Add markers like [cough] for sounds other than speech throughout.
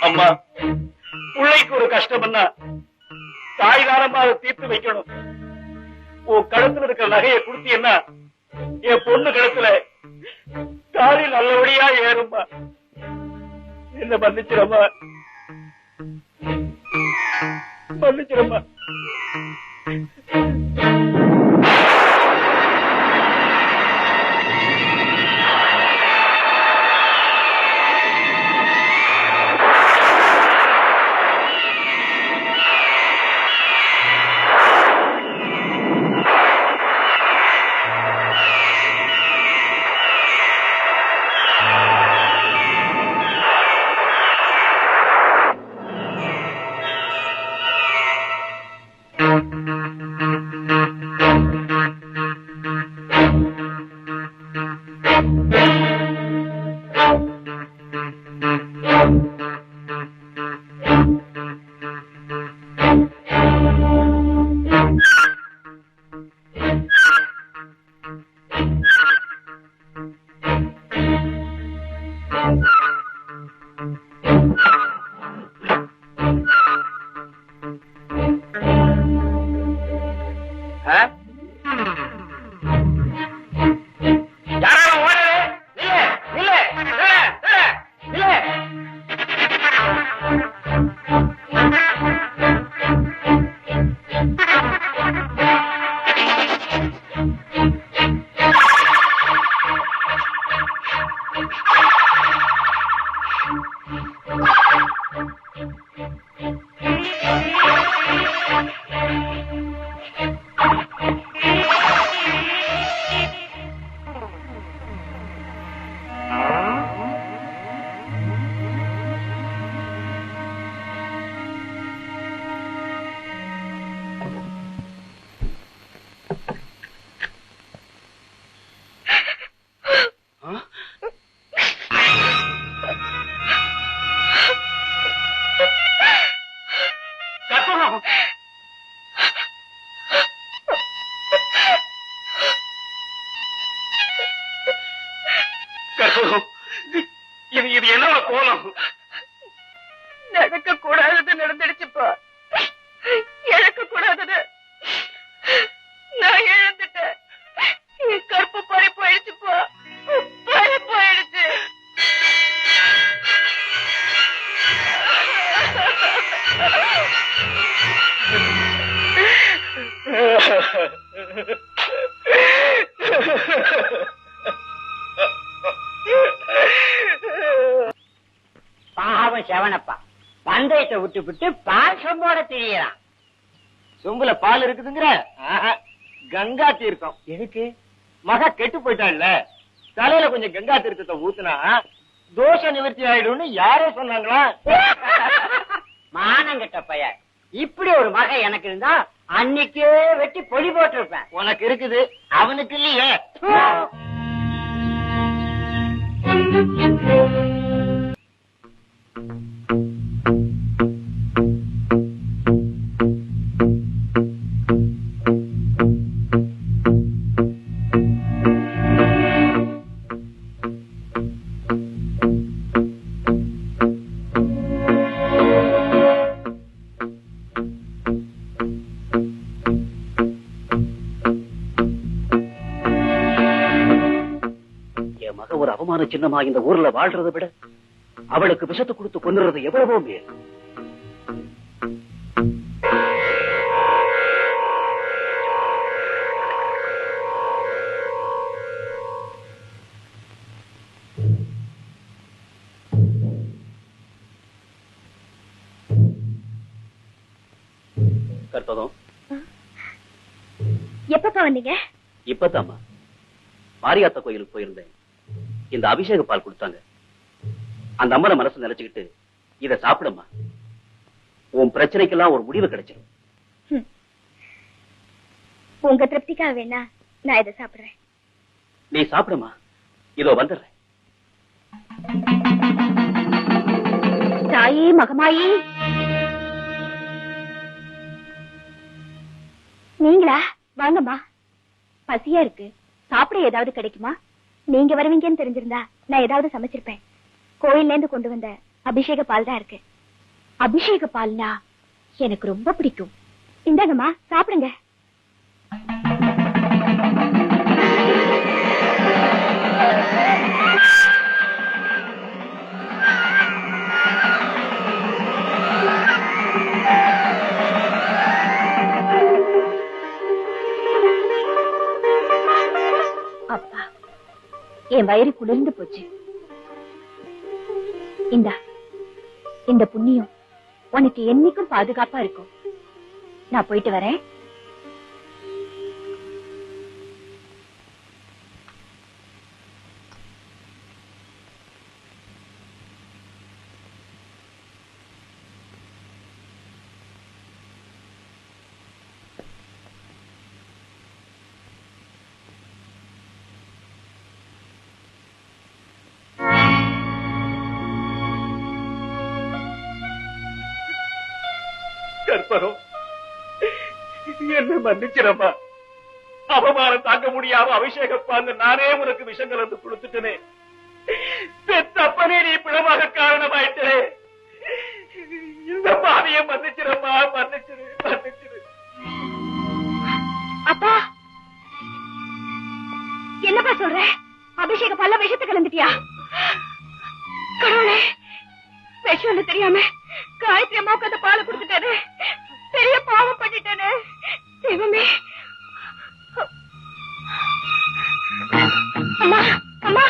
அம்மா பிள்ளைக்கு ஒரு கஷ்டம்னா தாய்காரமா அதை தீர்த்து வைக்கணும். உன் கழுத்துல இருக்கிற நகையை கொடுத்தீங்கன்னா என் பொண்ணு கழுத்துல காலி நல்லபடியா ஏறும்மா. என்ன மன்னிச்சிரம்மா? மன்னிச்சிரம்மா. Thank you. பந்தயத்தை விட்டு விட்டு பால் சொம்போட திரியறான். சொம்புல பால் இருக்குதுங்கிற? கங்கா தீர்த்தம். எதுக்கு? மக கெட்டு போயிட்டாள்ல தலையில கொஞ்சம் கங்கா தீர்த்தத்தை ஊத்துனா தோஷ நிவர்த்தி ஆயிடும்னு யாரோ சொன்னாங்களா? மானங்கட்ட பையன் இப்படி ஒரு மகன் எனக்கு இருந்தா அன்னைக்கே வெட்டி பொடி போட்டிருப்பேன். உனக்கு இருக்குது அவனுக்கு இல்லையே. [laughs] ஒரு அவமான சின்னமா இந்த ஊர்ல வாழ்றதை விட அவளுக்கு விஷத்தை கொடுத்து கொன்னுறது எவ்வளவோ மேல். கற்பகம் எப்பப்பா வந்தீங்க? இப்பதாம்மா. மாரியாத்தா கோயிலுக்கு போயிருந்தேன். இந்த அபிஷேக பால் கொடுத்தாங்க. அந்த அம்மனை மனசு நினைச்சுக்கிட்டு இத சாப்பிடம்மா. உன் பிரச்சனைக்கெல்லாம் ஒரு முடிவு கிடைச்சிடும் உங்க திருப்திக்காக வேணா நான் இதை சாப்பிடுறேன். நீ சாப்பிடுமா இதோ வந்துடுறேன். தாயே மகமாயி. நீங்களா? வாங்கம்மா. பசியா இருக்கு. சாப்பிட ஏதாவது கிடைக்குமா? நீங்க வருவீங்கன்னு தெரிஞ்சிருந்தா நான் ஏதாவது சமைச்சிருப்பேன். கோயில்ல இருந்து கொண்டு வந்த அபிஷேக பால் தான் இருக்கு. அபிஷேக பால்னா எனக்கு ரொம்ப பிடிக்கும். இந்தாங்கம்மா சாப்பிடுங்க. என் வயிறு குளிர்ந்து போச்சு. இந்தா இந்த புண்ணியம் உனக்கு என்னைக்கும் பாதுகாப்பா இருக்கும். நான் போயிட்டு வரேன். என்ன மன்னிச்சிடம்மா அவமானம் முடியாம அபிஷேகம் பாந்து நானே உனக்கு விஷம் கலந்து கொடுத்துட்டனே. பெத்தப்பனே நீ பிணமாக காரணமாயிட்டே. இந்த பாவிய மன்னிச்சிடமா மன்னிச்சிரு மன்னிச்சிரு அப்பா. என்னப்பா சொல்ற? அபிஷேக பல்ல விஷத்தை கலந்துட்டியா? கடவுளே விஷம்னு தெரியாம காயத்ரி அம்மாவுக்கு அந்த பாலை கொடுத்துட்டாரு பெரிய பாவம் பண்ணிட்டேனே. தெய்வமே அம்மா அம்மா.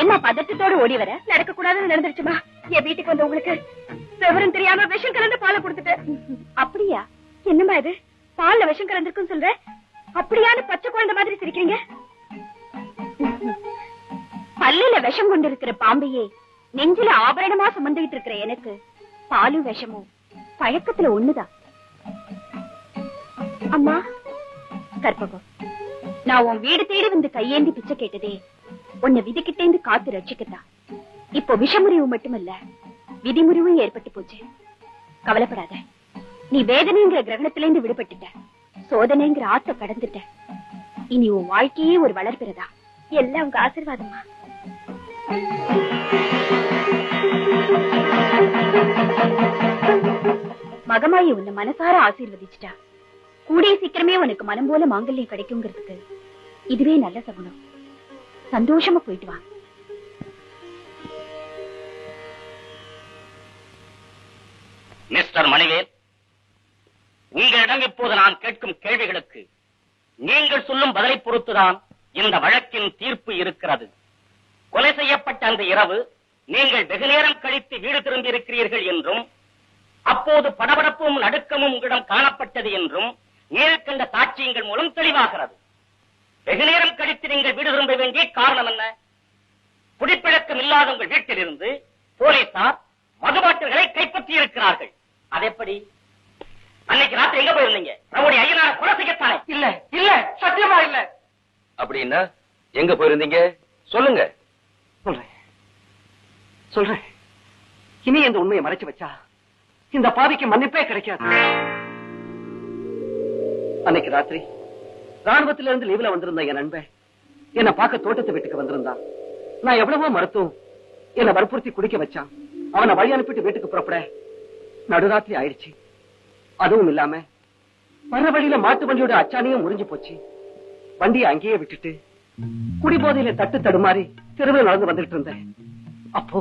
என்ன பதட்டத்தோடு ஓடி வர? நடக்க கூடாதுன்னு நடந்துருச்சுமா? என் வீட்டுக்கு வந்த உங்களுக்கு விவரம் தெரியாம விஷம் கலந்து பாலை கொடுத்துட்டேன். அப்படியா? என்னம்மா இது? பால்ல விஷம் கலந்துருக்குன்னு சொல்ற? அப்படியான பச்சை குழந்தை மாதிரி சிரிக்கிறீங்க. பல்லில விஷம் கொண்டிருக்கிற பாம்பையே நெஞ்சில ஆபரணமா சுமந்துகிட்டு இருக்கிற எனக்கு பாலும் விஷமும் பழக்கத்துல ஒண்ணுதான். அம்மா. கற்பகம் நான் உன் வீடு தேடி வந்து கையேந்தி பிச்சை கேட்டதே உன்னை விதிக்கிட்டேந்து காத்து ரட்சிக்கத்தான் இப்போ விஷமுறிவு மட்டுமல்ல விதிமுறிவும் ஏற்பட்டு போச்சு. கவலைப்படாத நீ வேதனைங்கிற கிரகணத்திலிருந்து விடுபட்டுட்ட சோதனைங்கிற ஆத்த கடந்துட்ட. இனி உன் வாழ்க்கையே ஒரு வளர்ப்பிறதா எல்லாம் உங்க ஆசீர்வாதமா மகமாயி உன்னை மனசார ஆசீர்வதிச்சிட்டா. கூடிய சீக்கிரமே உனக்கு மனம் போல மாங்கல்யம் கிடைக்குங்கிறதுக்கு இதுவே நல்ல சகுனம். சந்தோஷமா போயிட்டு வா. மிஸ்டர் மணிவேல் உங்களிடம் இப்போது நான் கேட்கும் கேள்விகளுக்கு நீங்கள் சொல்லும் பதிலை பொறுத்துதான் இந்த வழக்கின் தீர்ப்பு இருக்கிறது. கொலை செய்யப்பட்ட அந்த இரவு நீங்கள் வெகு நேரம் கழித்து வீடு திரும்பி இருக்கிறீர்கள் என்றும் அப்போது படபடப்பும் நடுக்கமும் உங்களிடம் காணப்பட்டது என்றும் நேரில் கண்ட சாட்சியங்கள் மூலம் தெளிவாகிறது. வெகு நேரம் கழித்து நீங்கள் வீடு திரும்ப வேண்டிய காரணம் என்ன? குடிப்பழக்கம் இல்லாத உங்கள் வீட்டிலிருந்து போலீசார் மதுபாட்டில்களை கைப்பற்றி இருக்கிறார்கள் அதெப்படி அன்னைக்கு ராத்திரி எங்க போயிருந்தீங்க? நம்முடைய ஐயனார கொலை செய்யத்தானே? இல்ல இல்ல சத்தியமா இல்ல. அப்படின்னா எங்க போயிருந்தீங்க? சொல்லுங்க. சொல்றேன். சொல்றேன். இனி இந்த உண்மையை மறைச்சு வச்சா? இந்த பாவிக்கு மன்னிப்பே கிடைக்காது. அன்னைக்கு ராத்திரி ராணுவத்தில இருந்து லீவ்ல வந்திருந்த என் நண்பன் என்னை பார்க்க தோட்டத்து வீட்டுக்கு வந்திருந்தான். நான் எவ்வளவோ மறுத்தும் என்னை வற்புறுத்தி குடிக்க வச்சான். அவனை வழி அனுப்பிட்டு வீட்டுக்கு புறப்பட நடுராத்திரி ஆயிடுச்சு. அதுவும் இல்லாம வர வழியில மாட்டு வண்டியோட அச்சாணியும் முறிஞ்சு போச்சு. வண்டியை அங்கேயே விட்டுட்டு குடிபோதையில தட்டு தடுமாறி தெருவில் நடந்து வந்துட்டு இருந்தேன். அப்போ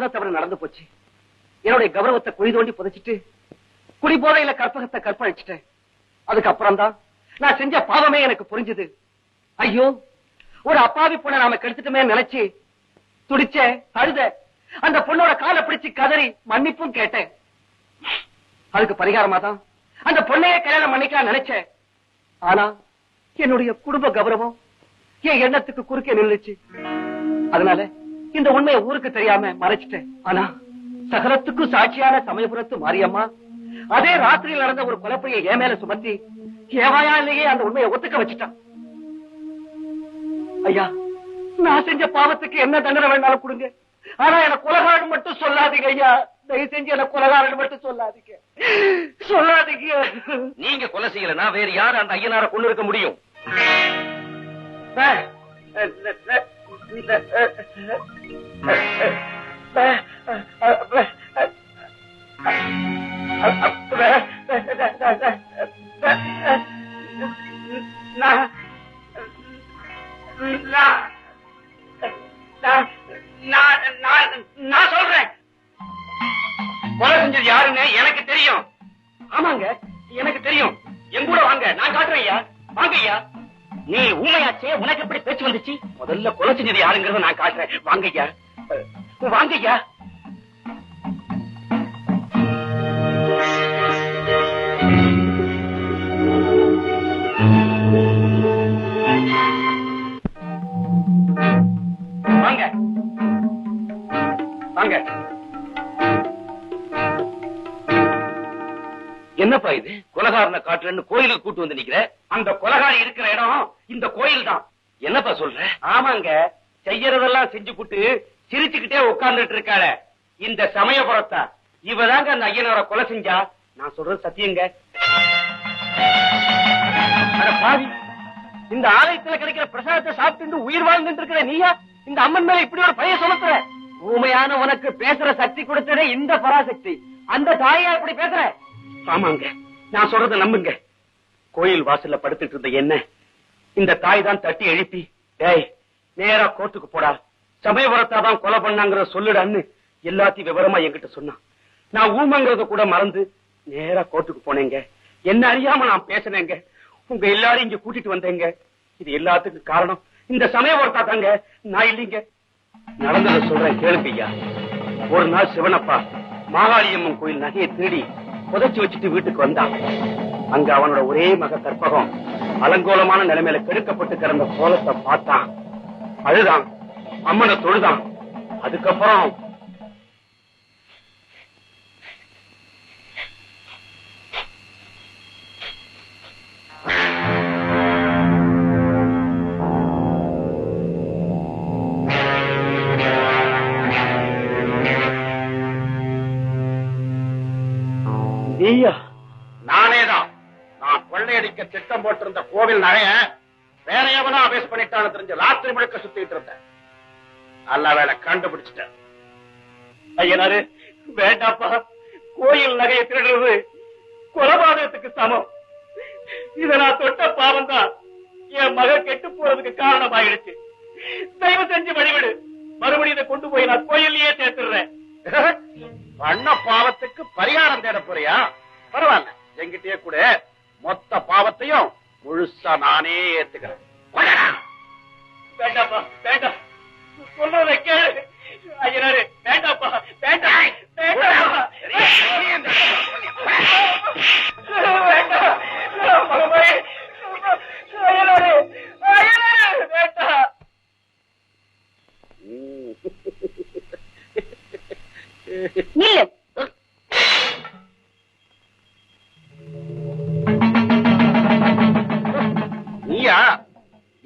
நடக்க தவறு நடந்து போச்சு. என்னுடைய கௌரவத்தை குழி தோண்டி புதைச்சிட்டு குடி போதையில கற்பகத்தை கற்பழிச்சிட்டேன். அதுக்கப்புறம் தான் நான் செஞ்ச பாவமே எனக்கு புரிஞ்சது. ஐயோ ஒரு அப்பாவி பொண்ணை நாம கெடுத்துட்டுமே நினைச்சு துடிச்ச அழுத அந்த பொண்ணோட காலை பிடிச்சு கதறி மன்னிப்பும் கேட்டேன். அதுக்கு பரிகாரமா தான் அந்த பொண்ணையே கல்யாணம் பண்ணிக்கலாம் நினைச்சேன். ஆனா என்னுடைய குடும்ப கௌரவம் என் எண்ணத்துக்கு குறுக்கே நின்றுச்சு. அதனால இந்த உண்மையை ஊருக்கு தெரியாம மறைச்சிட்டேன். ஆனா சகலத்துக்கும் சாட்சியான சமயபுரத்து மாரியம்மா அதே ராத்திரியில் நடந்த ஒரு கொலைப்பையை என் மேல சுமத்தி ஏவாயாலேயே அந்த உண்மையை ஒத்துக்க வச்சுட்டான். ஐயா நான் செஞ்ச பாவத்துக்கு என்ன தண்டனை வேணாலும் கொடுங்க. ஆனா எனக்கு கொலகாரன் மட்டும் சொல்லாதீங்க ஐயா. தயவு செஞ்சு எனக்கு கொலகாரன் மட்டும் சொல்லாதீங்க. சொல்லாதீங்க. நீங்க கொலை செய்யலனா வேற யாரு அந்த ஐயனார கொண்டு இருக்க முடியும் நான் செஞ்சது யாருங்கிறத நான் காட்டுறேன். வாங்க ஐயா வாங்க. ஐயா வாங்க. வாங்க என்னப்பா இது? கொலகாரனை காட்டுறேன்னு கோயிலுக்கு கூட்டு வந்து நிக்கிற? அந்த கொலகாரி இருக்கிற இடம் இந்த கோயில் தான் என்னப்பா சொல்ற? ஆமாங்க. செய்யறதெல்லாம் செஞ்சு புட்டு சிரிச்சுக்கிட்டே உட்கார்ந்துட்டு இருக்காள. இந்த சமயபுரத்தா. இவதாங்க அந்த ஐயனோட கொலை செஞ்சா? நான் சொல்றது சத்தியங்க. பாவி. இந்த ஆலயத்துல கிடைக்கிற பிரசாதத்தை சாப்பிட்டு உயிர் வாழ்ந்துட்டு இருக்கிற நீயா? இந்த அம்மன் மேல இப்படி ஒரு பைய சுமத்துற? ஊமையான உனக்கு பேசுற சக்தி கொடுத்ததே இந்த பராசக்தி. அந்த தாயா இப்படி பேசுற? ஆமாங்க. நான் சொல்றத நம்புங்க. கோயில் வாசல்ல படுத்துட்டு இருந்த என்ன? இந்த தாய் தான் தட்டி எழுப்பி டேய் நேரா கோர்ட்டுக்கு போடா. சமயபுரத்தாதான் கொலை பண்ணாங்கிற சொல்லுடான்னு எல்லாத்தையும் விவரமா என்கிட்ட சொன்னான். நான் ஊமங்கிறத கூட மறந்து நேரா கோர்ட்டுக்கு போனேங்க. என்ன அறியாம நான் பேசினேங்க. உங்க எல்லாரும் இங்க கூட்டிட்டு வந்தேங்க. இது எல்லாத்துக்கும் காரணம். இந்த சமயபுரத்தா தாங்க. நான் இல்லைங்க. நடந்ததை சொல்றேன் கேளுங்க ஒரு நாள் சிவனப்பா மாகாளியம்மன் கோயில் நகையை திருடி புதைச்சு வச்சுட்டு வீட்டுக்கு வந்தான். அங்க அவனோட ஒரே மக கற்பகம் அலங்கோலமான நிலைமையில கெடுக்கப்பட்டு கிடந்த கோலத்தை பார்த்தான். அழுதான் அம்மனை தொழுதான். அதுக்கப்புறம் கொள்ளையடிக்க போட்டிருந்த கோவில் நகைய வேற எவனோ அபேஸ் பண்ணிட்டான்னு தெரிஞ்சு ராத்திரி முழுக்க சுத்திட்டு இருந்தேன். நல்ல வேலை கண்டுபிடிச்சிட்டேன். ஐயனாரு வேண்டாப்பா. கோயில் நகையை திருடுறது கொலபாதகத்துக்கு சமம். இத நான் தொட்ட பாவம் தான் என் மக கெட்டு போறதுக்கு காரணம் ஆயிடுச்சு தயவு செஞ்சு வழிவிடு. மறுபடியும் இதை கொண்டு போய் நான் நானே ஏத்துக்கிறேன்.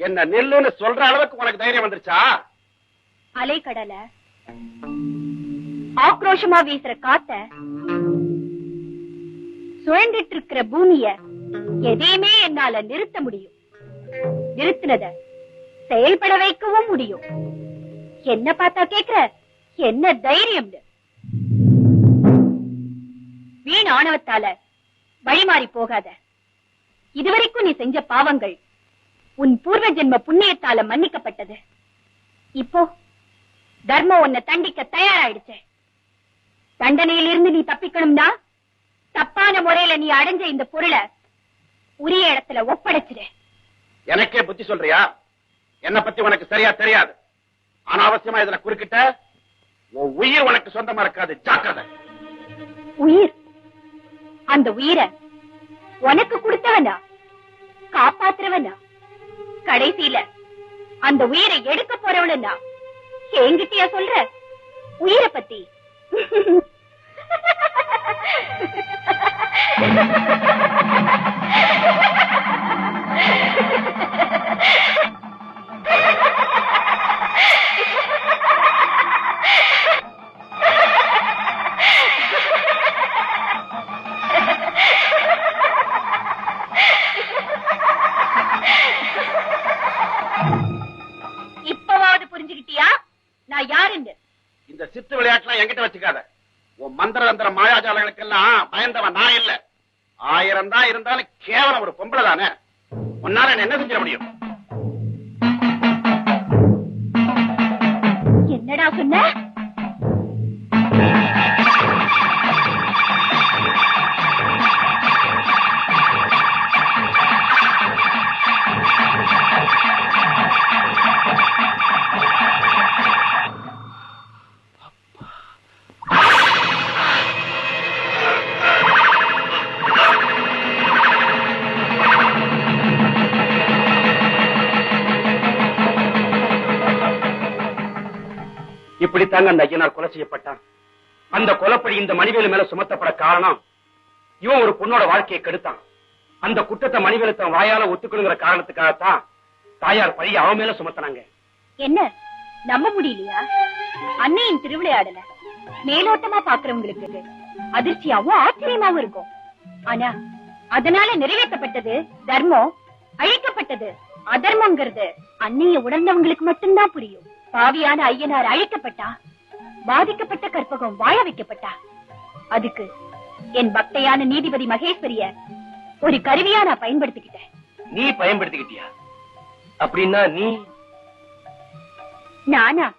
என்ன நெல்லுன்னு சொல்ற அளவுக்கு உனக்கு தைரியம் வந்துருச்சா? அலை கடல. ஆக்ரோஷமா வீசுற காத்த. சுழண்டிட்டு இருக்கிற பூமிய எதையுமே என்னால நிறுத்த முடியும். நிறுத்தினத செயல்பட வைக்கவும் முடியும். என்ன பார்த்தா கேக்குற? என்ன தைரியம் வீண் ஆணவத்தால வழிமாறி போகாத. இதுவரைக்கும் நீ செஞ்ச பாவங்கள் உன் பூர்வ ஜென்ம புண்ணியத்தால மன்னிக்கப்பட்டது. இப்போ தர்மம் உன்னை தண்டிக்க தயாராயிடுச்சு. தண்டனையிலிருந்து நீ தப்பிக்கணும்னா தப்பான முறையில நீ அடைஞ்ச இந்த பொருளை உரிய இடத்துல ஒப்படைச்சிடு. எனக்கே புத்தி சொல்றியா? என்ன பத்தி உனக்கு சரியா தெரியாது. அனாவசியமா இதுல குறுக்கிட்ட உன் உயிர் உனக்கு சொந்தமா இருக்காது. ஜாக்கிரதை. உயிர். அந்த உயிரை உனக்கு கொடுத்தவனா? காப்பாத்துறவனா? கடைசியில அந்த உயிரை எடுக்க போறவனா என்கிட்டயா சொல்ற? உயிரை பத்தி. இப்பவாவது சித்து விளையாட்டுலாம் என்கிட்ட வச்சுக்காத. உன் மந்திர தந்திர மாயாஜாலங்களுக்கெல்லாம் பயந்தவன் நான் இல்ல. ஆயிரம் தான் இருந்தாலும் கேவலம் ஒரு பொம்பளை தானே. உன்னால என்ன என்ன செஞ்சிட முடியும்? என்னடா சொன்ன? இப்படித்தாங்க அந்த ஐயனார் கொலை செய்யப்பட்டான். அந்த கொலைப்படி இந்த மணிவேலு மேல சுமத்தப்பட காரணம் இவன் ஒரு பொண்ணோட வாழ்க்கையை கெடுத்தான். அந்த குற்றத்தை மணிவேலு தன் வாயால ஒத்துக்கணுங்கிற காரணத்துக்காகத்தான் தாயார் பழைய அவன் மேல சுமத்தினாங்க. என்ன? நம்ப முடியலையா? அன்னையின் திருவிளையாடல மேலோட்டமா பாக்குறவங்களுக்கு அதிர்ச்சியாவும் ஆச்சரியமாவும் இருக்கும். ஆனா அதனால நிறைவேற்றப்பட்டது தர்மம் அழிக்கப்பட்டது அதர்மங்கிறது அன்னைய உணர்ந்தவங்களுக்கு மட்டும்தான் புரியும். பாவியான ஐயனார் அழிக்கப்பட்டா? பாதிக்கப்பட்ட கற்பகம் வாழ வைக்கப்பட்டா? அதுக்கு என் பக்தையான நீதிபதி மகேஸ்வரிய ஒரு கருவியா நான் பயன்படுத்திக்கிட்டேன். நீ பயன்படுத்திக்கிட்டியா? அப்படின்னா நீ? நானா?